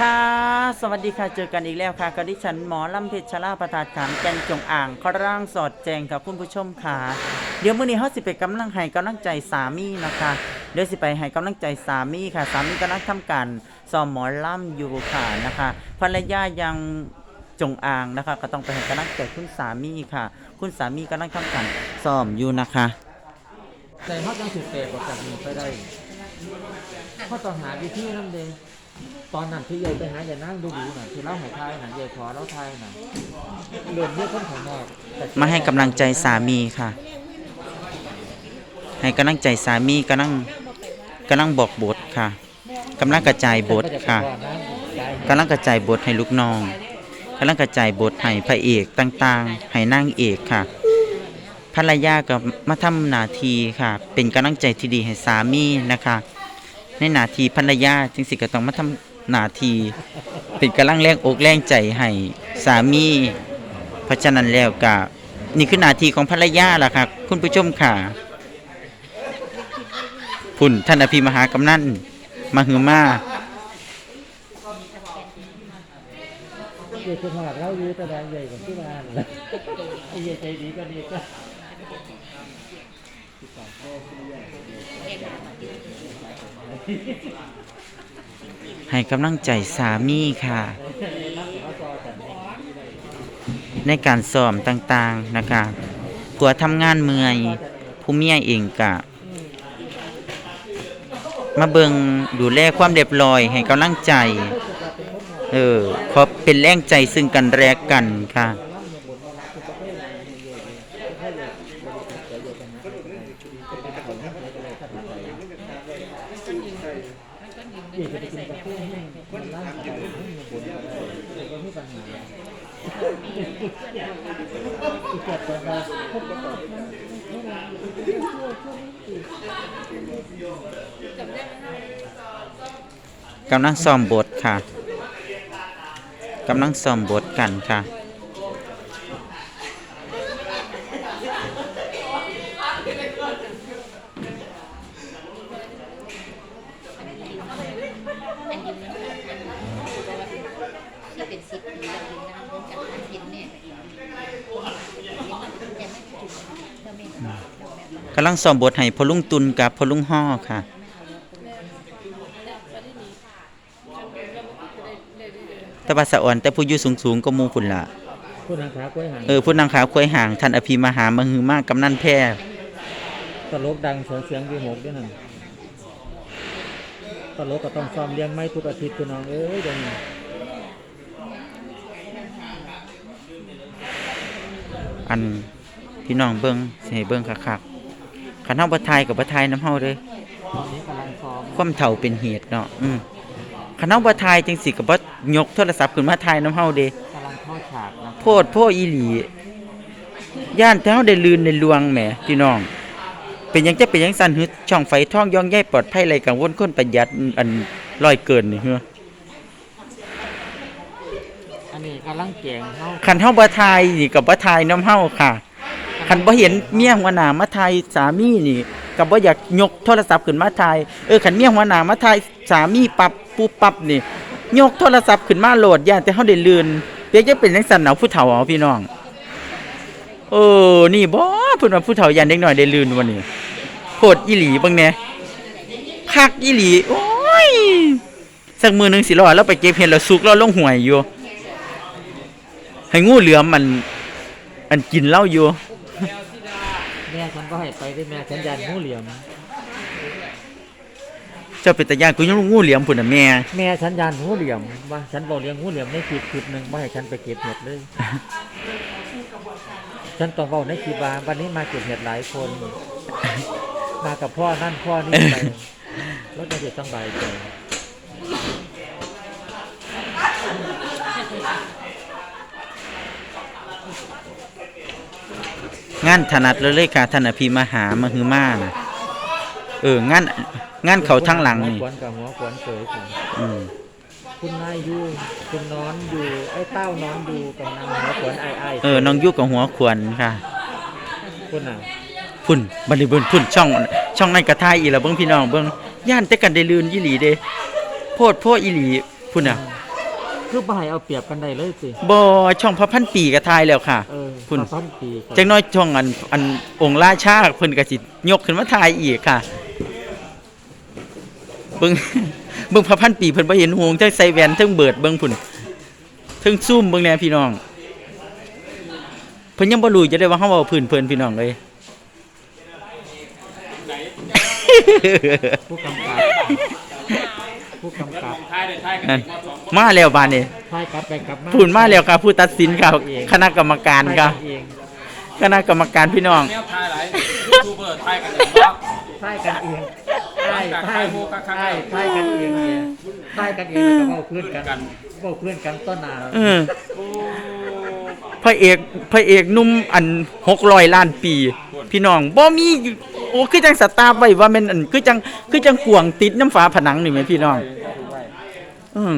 ค่ะ สวัสดีค่ะ เจอกันอีกแล้วค่ะกับดิฉันหมอลำเพชรชลาประทาขามแกนจงอ่างคร่างสอดแจงค่ะคุณผู้ชมค่ะ เดี๋ยวมื้อนี้เฮาสิไปกำลังให้กำลังใจสามีนะคะ เดี๋ยวสิไปให้กำลังใจสามีค่ะ สามีกำลังทำการซ้อมหมอลำอยู่ค่ะนะคะ ภรรยายังจงอ่างนะคะ ก็ต้องไปให้กำลังใจคุณสามีค่ะ คุณสามีกำลังทำการซ้อมอยู่นะคะแต่เขาจังสิเตะกว่าจากนี้ไปได้เขาต้องหาวิธีนั่นเอง ตอนนั้นที่ยายไปหายายนั่งดูดูน่ะที่เล่าหายทายน่ะยายขอเล่าทายน่ะเรื่องนี้คนของนอกแต่มาให้กำลังใจสามีค่ะ ให้กำลังใจสามีกำลังกำลังบอกบทค่ะกำลังกระจายบทค่ะกำลังกระจายบทให้ลูกน้องกำลังกระจายบทให้พระเอกต่างๆให้นางเอกค่ะภรรยาก็มาทำหน้าที่ค่ะ เป็นกำลังใจที่ดีให้สามีนะคะ ในหน้าที่ภรรยาจึงสิก็ต้องมาทำหน้าที่เป็นกำลังแรงอกแรงใจให้สามี เพราะฉะนั้นแล้วก็นี่คือหน้าที่ของภรรยาล่ะค่ะคุณผู้ชมค่ะพุ่นท่านอภิมหากำนันมาหือมายายคือหอดเล่าอยู่แต่แดงใหญ่กว่าที่บ้านเลยไอ้ยายใจดีก็ดีก็ ให้กำลังใจสามีค่ะ ในการซ้อมต่างๆนะคะผัวทำงานเมื่อยผู้เมียเองกะ มาเบิงดูแลความเรียบร้อย ให้กำลังใจ เออขอเป็นแรงใจซึ่งกันและกันค่ะ ยายจะไปกินกาแฟให้มันร่างกายให้มันบนอะไรก็ไม่ปัญหาอีกแก่ตัวมาพบกัน กำลังซ้อมบทค่ะ กำลังซ้อมบทกันค่ะำลังซ้อมบทให้พอลุงตุนกับพอลุงห่อค่ะแต่ว่าสะอ่อนแต่ผู้อยู่สูงๆก็มูพุ่นละผู้นางขากล้วยหางเออผู้นางขาวควยห่างท่านอภิมหามหือมากกำนันแพร่ตลกดังเสียงเสียงวีหกด้วยนั่นตลกก็ต้องซ้อมเลี้ยงไม้ทุกอาทิตย์พี่น้องเอ้ยเดี๋ยวนี้อันพี่น้องเบิ่งสิให้เบิ่งคักๆ คันเฮาบ่ทายกับบ่ทายน้ำเฮาเด้ตอนนี้กำลังซ้อมความเฒ่าเป็นเหตุเนาะอืมคันเฮาบ่ทายจังสิก็บ่ยกโทรศัพท์ขึ้นมาทายน้ำเฮาเด้กำลังเข้าฉากนะโพดโพอีหลีย่านแต่เฮาได้ลืนในลวงแหมพี่น้อง เป็นหยังจะเป็นหยังสั่นหือช่องไฟท่องย่องใยปลอดภัยไรกังวลคนประหยัดอันร้อยเกินนี่เฮืออันนี้กำลังแกงเข้าคันเฮาบ่ทายนี่ก็บ่ทายน้ำเฮาค่ะ คันบ่เห็นเมียหัวหน้ามาทายสามีนี่ก็บ่อยากยกโทรศัพท์ขึ้นมาทายเออคันเมียหัวหน้ามาทายสามีปับปุ๊บปับนี่ยกโทรศัพท์ขึ้นมาโหลดย่านแต่เฮาได้ลืนเดี๋ยวจะเป็นจังซั่นเอาผู้เฒ่าเอาพี่น้อง เออนี่บ่เพิ่นว่าผู้เฒ่าย่านเด็กน้อยได้ลืนวันนี้โพดอีหลีบิ่งแหน่คักอีหลีโอ้ยสักมือหนึงสิรอแล้วไปเก็บเห็ดแล้วสุกแล้วลงห่วยอยู่ให้งูเหลือมมัน มันกินเหล้าอยู่ ก็ให้ไปได้แม่ฉันยันงูเหลี่ยม เจ้าเป็นตาย่านกูยังงูเหลี่ยมพุ่นน่ะแม่ แม่ฉันยันงูเหลี่ยมว่าฉันบอกเลี้ยงงูเหลี่ยมในคลิปคลิปหนึ่งว่าให้ฉันไปเก็บเห็ดเลย ฉันต้องบอกในคลิปว่าวันนี้มาเก็บเห็ดหลายคน มากับพ่อนั่นพ่อนี่ไปแล้วจะเด็ดต้องใบใจ งานถนัดเลยเลยค่ะท่านอภิมหามหือมานะเอองานงานเขาทั้งหลังหัวนี่ขวนกับหัวขวนเสยผมอืมคุณนายอยู่คุณนอนอยู่ไอ้เต้านอนอยู่กับนางหัวขวนไอ้ไอ้เออน้องยุกกับหัวขวนค่ะคุณน่ะพุ่นบัดนี้เบิ่นพุ่นช่อง ช่องนั้นกระทายอีหละเบิ่งพี่น้องเบิ่งย่านแต่กันได้ลืนอีหลีเด้โพดโพดอีหลีพุ่นน่ะคือบ่ให้เอาเปรียบกันได้เลยสิบ่ช่องพระพันปีก็ทายแล้วค่ะ เออคุณมา พันปีกันจังน้อยช่องอันอันองค์ราชาเพิ่นก็สิยกขึ้นมาทายอีกค่ะเบิ่งเบิ่งพระพันปีเพิ่นบ่เห็นหงจังใส่แว่นเทั้งเบิดเบิ่งพุ่นเทั้งซูมเบิ่งแหน่พี่น้องเพิ่นยังบ่รู้จะได้ว่าเฮาเว้าพื้นเพิ่นพี่น้องเลยผู้กำกับ ผู้กำกับนั่นมาแล้วบาดนี้ทายกลับไปกลับมาพูดมาแล้วครับผู้ตัดสินครับคณะกรรมการครับทายกันเองคณะกรรมการพี่น้องแนวทายหลายยูทูบเบอร์ทายกันอย่างว่าทายกันเองทายจากทายโมกะครั้งทายทายกันเองเนี่ยทายกันเองแล้วก็เว้าเพื่อนกันเว้าเพื่อนกันต้นหนาเออพระเอกพระเอกหนุ่มอันหกร้อยล้านปี พี่น้องบ่มีโอ้คือจังสตาร์ฟไว้ว่าแม่นอันคือจังคือจังกวางติดน้ำฝาผนังนี่แม่พี่น้อง อืม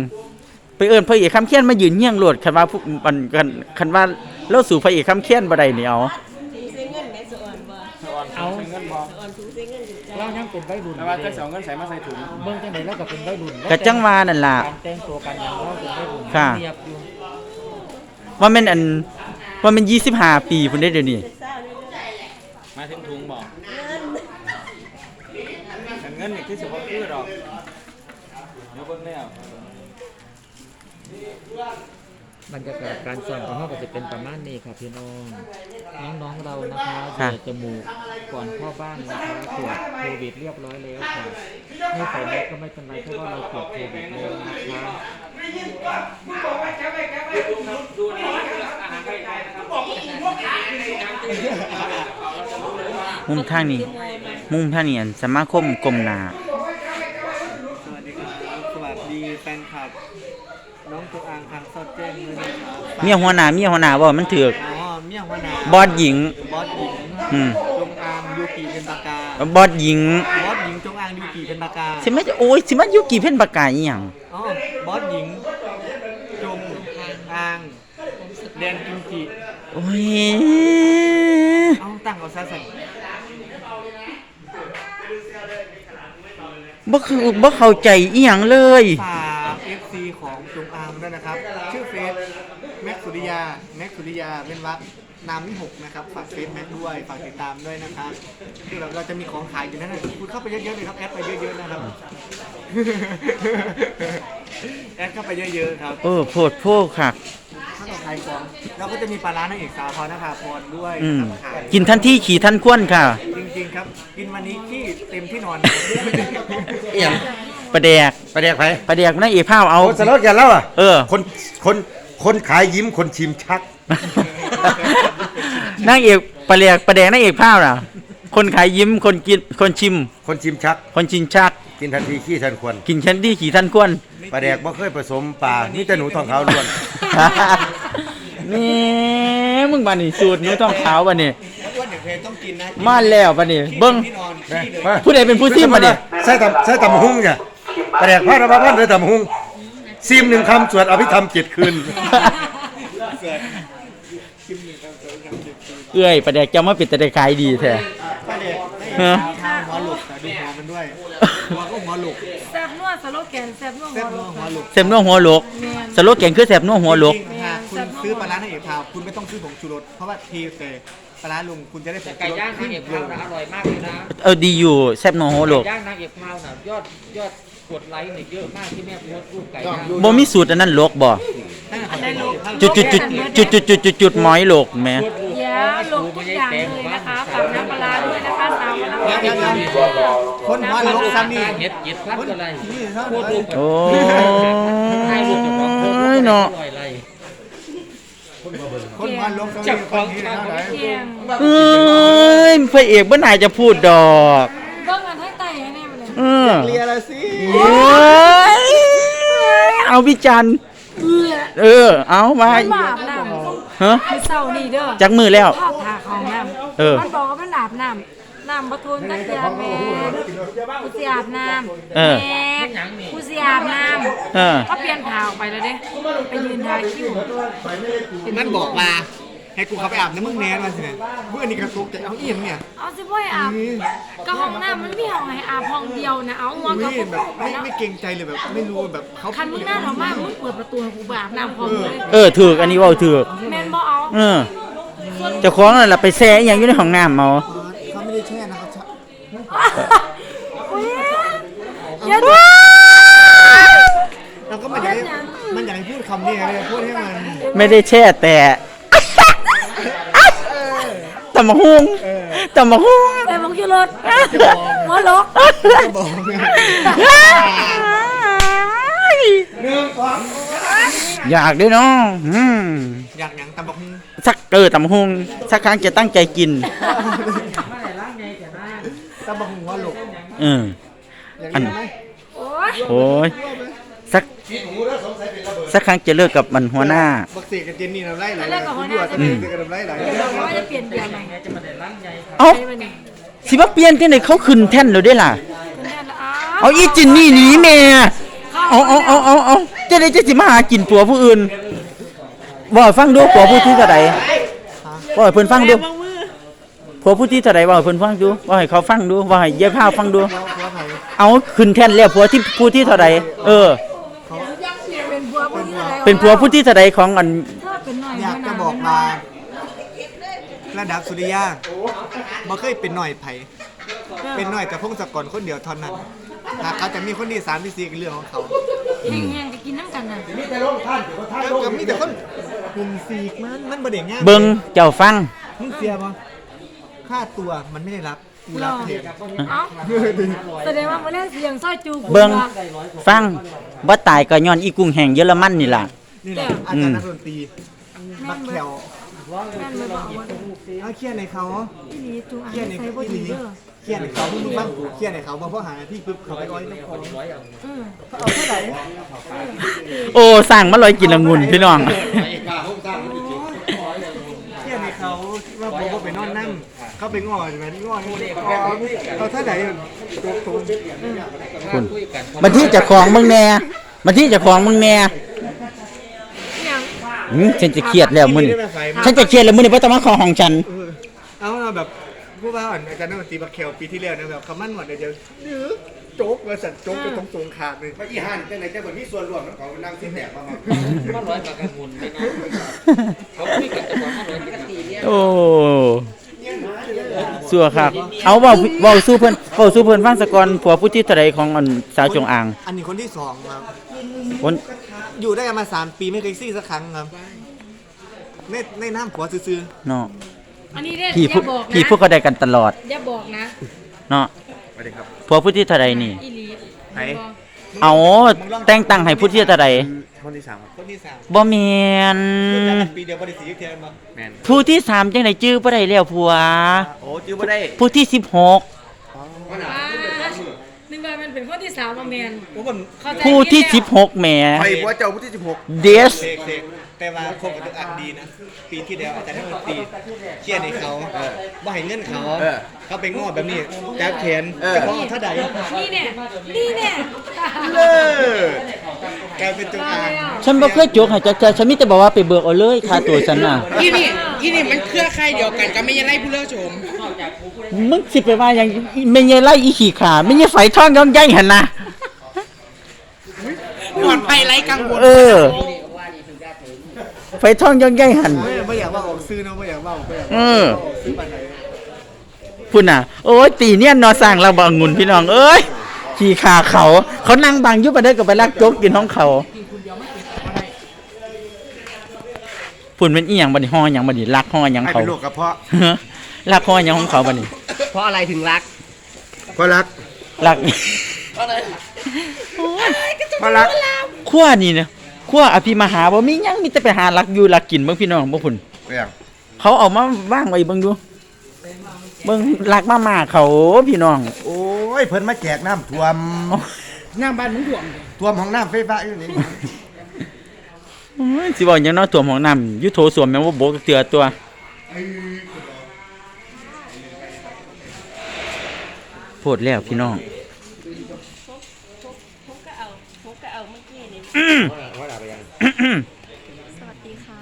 ไปเอิ้นพระเอกคำเคียนมายืนเฮี้ยงโลดคันว่าผู้มันคันคันว่าเราสู่พระเอกคำเคียนบ่ได้นี่เอาเอาเงินบอเรายังเป็นวัยรุ่นแต่ว่าจะเสียเงินใส่มาใส่ถุงเบิ่งจังไดเราก็เป็นวัยรุ่นก็จังว่านั่นล่ะการแต่งตัวกันอย่างเราเป็นวัยรุ่นค่ะเรียบอยู่ว่าแม่นอันว่าแม่น25 ปีพุ่นได้เดี๋ยวนี้มาถึงถุงบอกแต่เงินนี่คือสิบว่าคือดอกเดี๋ยวเบิ่งแล้ว บรรยากาศการสอนของเราก็จะเป็นประมาณนี้ครับพี่น้อง น้องๆเรานะคะค่ะเปิดจมูกก่อนเข้าบ้านนะคะตรวจโควิดเรียบร้อยแล้วค่ะไม่ใส่แมสก็ไม่เป็นไรเพราะว่าเราตรวจโควิดแล้วนะคะมุมทางนี้ มุมทางนี้อันสมาคมกรมนา สวัสดีครับ สวัสดีแฟนคลับ น้องตัวอ่างทางซอดแจ้งด้วยนะครับเมียหัวหน้าเมียหัวหน้าบ่มันถือกอ๋อเมี่ยงวนาบอสหญิงบอสหญิงอืม จงอางยูกิเป็นปากกาบอสหญิงบอสหญิงจงอางยูกิเป็นปากกาสิมาโอ้ยสิมาอยู่กี่เพ่นปากกาอีหยังอ๋อบอสหญิงจงอางแดนยูกิโอ้ยเอาตั้งเอาซะสั่นบ่คือบ่เข้าใจอีหยังเลยฝาก FC ของจงอางด้วยนะครับ ชื่อเฟซแม็กสุริยาแม็ก สุริยาเป็นวักนามที่หกนะครับฝากเฟซแม็กด้วยฝากติดตามด้วยนะครับคือเราเราจะมีของขายอยู่นั่นนะคุณเข้าไปเยอะๆเลยครับแอดไปเยอะๆนะครับ แอดเข้าไปเยอะๆครับ เออโพดโพค่ะ ถ้าเราขายของเราก็จะมีปลาร้าในางเอกสาวพรนภาพรด้วยอืมขายกินทันที่ขี่ทันควนค่ะ จริงๆครับ กินวันนี้ที่เต็มที่นอน เอี่ยมประแดกไปแดกไผประแดกนางเอกพาวเอาคนสลดกันแล้วอะเออ คนคนคนขายยิ้มคนชิมชัก นางเอกประแดกประแดกนางเอกพาวน่ะ คนขายยิ้มคนกินคนชิม คนชิมชัก คนชินชัก กินทันทีขี้ทันควรกินแคนดี้ขี่ทันควนปลาแดกบ่เคยผสมปลานี่แต่หนูทองขาวล้วน นี่มึงบัดนี้สูตรหนูต้องขาวบัดนี้อ้วนอย่างเพลต้องกินนะมาแล้วบัดนี้เบิ่งที่นอนที่เลยมาผู้ใดเป็นผู้ซิมบัดนี้ใส่ตำใส่ตำหุ้งเนี่ยปลาแดกพระนภาพันธ์ใส่ตำหุ้งซิมหนึ่งคำสวดอภิธรรมเจ็ดคืน เอ้ยประแดกจะมาปิดแต่ได้ขายดีแท้ป้าเด็กฮะทางหัวหลุกแต่ดูหัวมันด้วยหัวก็หัวหลุกแซ่บนัวสโลแกนแซ่บนัวแซ่บหันัววหัวหลุกแซมนัวหัวโลกสโลแกนคือแซบนัวหัวโลก จริงๆหากคุณซื้อปลาร้าในเอกพาวคุณไม่ต้องซื้อผงชูรสเพราะว่าทีเตปลาร้าลุงคุณจะได้ผแต่งไก่ชูรสย่างนางเอกพราวนะอร่อยมากเลยนะเออดีอยู่แซบนัวหัวโลกไก่ย่างนางเอกพราวน่ะยอดยอดกดไลค์เนี่ยเยอะมากที่แม่โพสต์รูปไก่ย่างบ่มีสูตรอันนั้นโลกบ่อันไหนลูกจุดจุดจุดจุดจุดจุดจุดจุดหมอยโลกแหม่ยา ลงทุกอย่างเลยนะคะฝากน้ำปลาร้าด้วยนะคะสามวันละเดี๋ยวเดี๋ยวเดี๋ยวคนหัวหลุกซ้ำนี่เห็ดเห็ดพัดก็ไรนี่เท่าโพสต์รูปโอ้ถ่ายรูปเจ้าของโพสต์รูปยเนาะอร่อยไรคนหัวหลุกซ้ำนี่คนนี้เท่าไหร่เกียงเอ้ยพระเอกบ่น่าจะพูดดอกเบิ่งกันให้ไต่ให้แน่ไปเลยเออเลียละสิเอ้ยเอาวิจารณ์เอื้อเออเอามามันบอาบน้ำ ฮะคือเศร้านี่เด้อจักมือแล้วทอดทาของน้ำเออ มันบอกว่ามันอาบน้ำน้ำประทุนตั้งแต่แม่กูสิอาบน้ำเออ แม่กูสิอาบน้เออำก็เปลี่ยนผ้าออกไปแล้วเด้ไปยืนทาคิ้วมันบอกว่าให้กูเข้าไปอาบน้ำมึงแน่มาสิเนี่ยเมื่อนี้กระตุกใจเอาอีหยังเนี่ยเอาสิบ่ให้อาบก็ห้องน้ำมันมีห้องให้อาบห้องเดียวนะเอาหัวกับอุ้ยพวกแบบไปไม่เนาะไม่เกรงใจเลยแบบ ไม่รู้แบบเขาคันมึงหน้าเขามากมึงเปิดประตูให้กูไปอาบน้ำพร้อมเลย เออถูกอันนี้เว้าถูกแม่นบ่เอา เออเจ้าของนั่นล่ะไปแซ่อหยังอยู่ในห้องน้ำเอาเขาไม่ได้แช่นะครับอุ๊ยอย่าดูเราก็มันอยากให้มันอยากให้พูดคำนี้เลยพูดให้มันไม่ได้แช่แต่ตำมะฮุงตำมะฮุงแต่มึงอยู่รถหัวลกบอกอง ยากด้วยเนาะอืมอยากหยังตำบักหุ่งสักเออตำมะฮุงสักครั้งจะตั้งใจกินมาไหนล้างไงแต่หน้าตำบักหุ่งว่าหลกเออ อยากอัน กินไหมโอ้ยโอ้ยสักสักครั้งจะเลิกกับมันหัวหน้า บักเสกกับเจนนี่น้ำไล่ไหลเลยคุณดูอะตอนนี้เสกกับน้ำไล่ไหลอย่าบอกว่าจะเปลี่ยนเบียร์ใหม่จะมาไหนล้างไงครับเอ้าไปมานี่สิว่าเปลี่ยนที่ไหนเขาขึ้นแท่นเลยได้ล่ะ คุณแม่ละเอาอีจินนี่หนีแม่ เอาเอาเอาเอาเอา จะได้จะสิมาหากินผัวผู้อื่นบ่ห้ฟังดูผัวผู้ที่เท่าใดบ่ให้เพิ่นฟังดูผัวผู้ที่เท่าใดบ่ให้เพิ่นฟังดูบ่ให้เขาฟังดูบ่ให้ยายพาฟังดู เอาขึ้นแท่นแล้วผัวที่ผู้ที่เท่าใดเออ เป็นบัวผู้ที่อะไรเป็นผัวผู้ที่เท่าใดของอันถ้าเป็นหน่อยอยากจะบอกมา ระดับสุริยาบ่เคยเป็นหน่อยไผเป็นหน่อยแต่พงศกรคนเดียวเท่านั้นหากเขาจะมีคนที่สามที่สี่ก็เรื่องของเขา แห้งๆจะกินน้ำกันน่ะแล้วก็มีแต่คนหุ่นสีกมันมันบ่ได้ง่ายเบิ่งเจ้าฟัง มึงเสียบ่ค่าตัวมันไม่ได้รับกูรับเอง เอ้าแสดงว่ามันเล่นเสียงสร้อยจูบเบิ่ง ฟังบ่ตายก็ย้อนอีกุ้งแห้งเยอรมันนี่ล่ะ นี่แหละอาจารย์นักดนตรีบักแขวแม่นเลยบอกว่าเอาเครียดในเขา อีหลีจูอ่านเครียดในใส่เขาบ่อีดีหลีเด้อ เครียดในเขามึงบ้างเครียดในเขาบ่เพราะหาหน้าที่ปุ๊บเขาไปร้อยน้ำของอืมเอาเท่าไหร่โอ้สร้างมาลอยกินละงุนพี่น้อง เครียดในเขาว่าผมก็ไปนอนนั่งเขาไปง้อใช่ไหมง้อเขาเท่าไหร่ตกตรงคุณบันที่เจะของมึงแน่บันที่เจะของมึงแน่ยังหืมฉันจะเครียดแล้วมึงฉันจะเครียดแล้วมึงนี่เพราะต้องมาขอของฉัน เอาเราแบบ ผู้ว่าอ่อนอาจารย์นักดนตรีบักแขวปีที่แล้วนะแบบคำมั่นหมดเดี๋ยวเดี๋ยวโจ๊กมาสั่นโจ๊กไปตรงตรงขาดเลยอีหันจังไหนจังเหมือนมีส่วนรวมของนางที่แตกมามาร้อยปากกันมุนไปนะเขาคุยกันจะบอกมาร้อยปกติเนี่ยโอ้สัวครับ เอาเว่าเว่าสู้เพิ่นเว้าสู้เพิ่นฟังสะก่อนผัวผู้ที่เท่าใดของอันสาวจงอาง อันนี้คนที่สองครับคนอยู่ได้กันมาสามปีไม่เคยซี่สักครั้งครับในในน้ำผัวซื้อเนาะ อันนี้เนี่ยพี่อย่าผู้บอกนะ พี่ผู้ก็ได้กันตลอดอย่าบอกนะเนาะสวัสดีครับ ผัวผู้ที่เท่าใดนี่ อีหลีๆไหน เอาแต่งตั้งให้ผู้ที่เท่าใดคนที่สามครับคนที่สามบ่แม่นรู้จักกันปีเดียวบริสีเทียนมาแมนผู้ที่สามจังไดจื้อบ่ได้แล้วผัว โอ้จื้อบ่ได้ผู้ที่สิบหกอ่านึกว่ามันเป็นคนที่สามมาแมนโอ้มันเข้าใจผู้ที่ผิสิดบหกแหม่ไปบัวเจ้าผู้ที่สิบหกเดสเสกเสก แต่ว่าคบกับตัวอักดีนะ ปีที่แล้วอาจารย์นักดนตรีเครียดในเขาบ่ให้เงินเขาเขาไปง้อแบบนี้จับแขนจะขอเอาเท่าใดแล้วนี่เนี่ยนี่เนี่ยเลิศกลายเป็นจงอางฉันบ่เคยจกให้จักเทื่อฉันมีแต่บอกว่าไปเบิกเอาเลยค่าตัวฉันน่ะอีนี่อีนี่มันเครือข่ายเดียวกันก็ไม่ยังไล่ผู้เลือกชม มึงสิไปว่าหยังไม่ใช่ไล่อีขี่ขาไม่ใช่ไฟท่องย่องใหญ่หั่นน่ะก่อนไปไล่กังวลเออ ไฟท่องย่องใหญ่หั่นไม่ไม่อยากว่าออกซื้อนะไม่อยากว่าออกไปอยากเอว่าอออกซื้อปันไหนพุ่นน่ะ โอ้ยตีเนี่ยนอสร้างเราบ่องุ่นพี่น้องเอ้ยขี่ขาเขา เขานั่งบังอยู่บ่ได้ก็ไปลักโจ๊กกินของเขาพุ่นเป็นอีหยังบัดนี้ฮ้อหยังบัดนี้ลักฮ้อหยังให้เขา เป็นลูกกระเพาะ ลักฮ้อหยังของเขาบัดนี้เพราะอะไรถึงรัก เพราะรักลัก เพราะรักขั้วนี่เนี่ย ขั้วอภิมหาบ่มีหยังมีแต่ไปหาลักอยู่ลักกินเบิ่งพี่น้องบ่พุ่นเรื่องเขาเอามาว่างไว้เบิ่งดูเบิ่งลักมามาเขาพี่น้อง โอ้ย เพิ่นมาแจกน้ำท่วมน้ำบ้านมึงถ่วงท่วมของน้ำไฟฟ้าอยู่นี่ โอ้ยสิบอกหยังเนาะตัวของน้ำอยุโถสวมแม่นว่าโบกเตือตัว โพดแล้วพี่น้องอืม สวัสดีค่ะ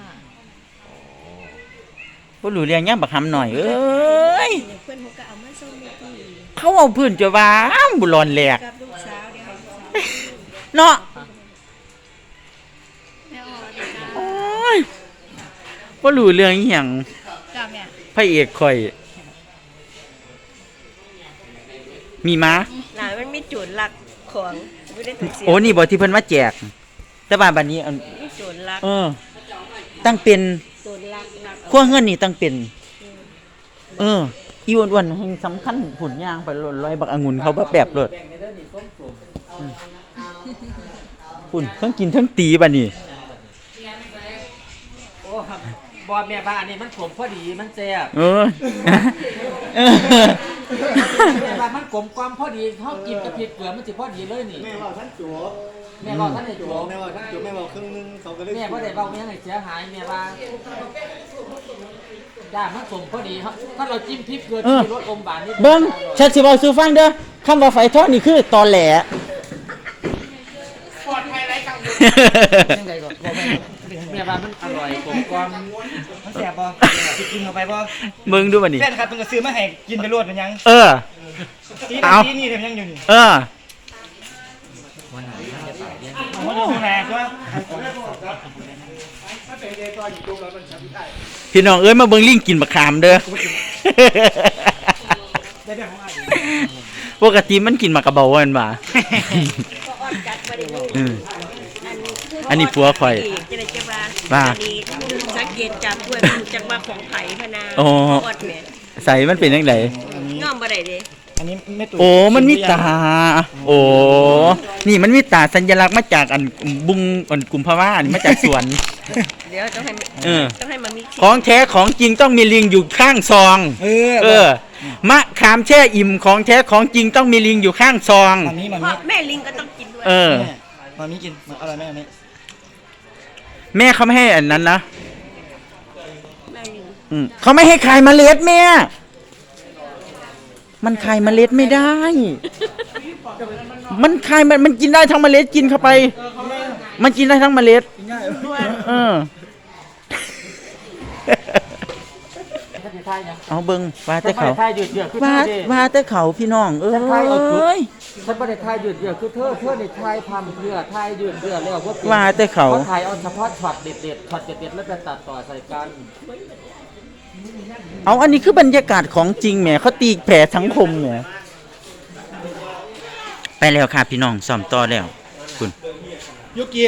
บ่รู้เรื่องหยังบักหำหน่อยเอ้ยเขาเอาพื้นจะว่าบุรอนแหลกเนาะโอ้ยบ่รู้เรื่องอีหยังจ้าแม่พระเอกข่อย มีม้าหลานมันมีจุดหลักของไม่ได้ถูกเสียโอ้นี่บ่ที่เพิ่นมาแจก แต่ว่าบัดนี้อันมีจุดหลักเออ ตั้งเป็นจุดหลักหลักขั้วเงินนี่ตั้งเป็น เออ อีอ้วนๆแห่งสำคัญผลยางไปหล่นลอยบักองุ่นเขาบ่แบบโลดคุณทั้งกินทั้งตีบัดนี้โอ้ครับบอแม่บ้านอันนี้มันขมพอดีมันแซ่บเออเออแม่บ้านมันกลมความพอดีเท่ากินกับพริกเกลือมันสิพอดีเลยนี่ แม่ว่าท่านจัว แม่บอกท่านในจัจัววแม่ว่าท่านจัวแม่ว่าครึ่งนึงเขาก็เลยแม่พ่ได้เบาแม่ไหนเสียหายแม่ว่าจ้ามันสมพอดีครับถ้าเราจิ้มพริกเกลือเออที่รสอมหวานนิดเบิ่งฉันสิเว้าสู่ฟังเด้อคำว่าไฟทอดนี่คือตอแหลยังไงก็บอกแม่แม่ว่ามันอร่อยกลมกลอมมันแสบบ่สิกินเข้าไปบ่เบิ่งดูบัดนี้แฟนครับเพิ่นก็ซื้อมาให้กินไปรวดเป็นหยัง เออตีเอานี่นี่เดี๋ยวยังอยู่นี่เออ พี่น้องเอ้ยมาเบิ่งลิงกินบักขามเด้อ ได้แบบของอ้ายปกติมันกินหมากกระเบาแม่นบ่ก็อ้อนกัดมาได้เลยอืมอันนี้ผัวข่อยจะได้จะมาว่า อันนี้สังเกตจากด้วยมันจากมาของไผ่พะนาโอ้อดแม่ใส่มันเป็นจังไดง่อมบ่ได้เด้ อันนี้ไม่ตุ่โอ้ มันมีตา โอ้ นี่มันมีตาสัญลักษณ์มาจากอันบุงอันกุมภาวะอันมาจากสวน เดี๋ยวต้องให้เออ ต้องให้มันมีของแท้ของจริงต้องมีลิงอยู่ข้างซอง เออเออ มะขามแช่อิ่มของแท้ของจริงต้องมีลิงอยู่ข้างซอง มันนี้มันเพนี้ราะแม่ลิงก็ต้องกินด้วย เออแม่มันนี้กินมันอร่อยไหมอันนี้แม่เขาไม่ให้อันนั้นนะแม่ลิงอืมเขาไม่ให้ขายเมล็ดแม่ มันขายเมล็ดไม่ได้ มันขายมันมันกินได้ทั้งเมล็ดกินเข้าไป มันกินได้ทั้งเมล็ดเออถ้าจะทายนะเอาเบิ่งว่าแต่ถ้าเขาทายหยุดเดือดคือว่าเธอดิว่าแต่เขาพี่น้องเอ้ฉันทายเอาจุดยฉันไม่ได้ทายหยุดเดือดคือเธอเธอในทายพามเพื่อทายหยุดเดือดแล้วก็ว่าแต่เขาเขาถ่ายเอาเฉพาะช็อตเด็ดๆช็อตเด็ดๆแล้วไปตัดต่อใส่กัน เอาอันนี้คือบรรยากาศของจริงแหมเขาตีแผ่สังคมแหมไปแล้วค่ะพี่น้องซ้อมต่อแล้วคุณยุกิ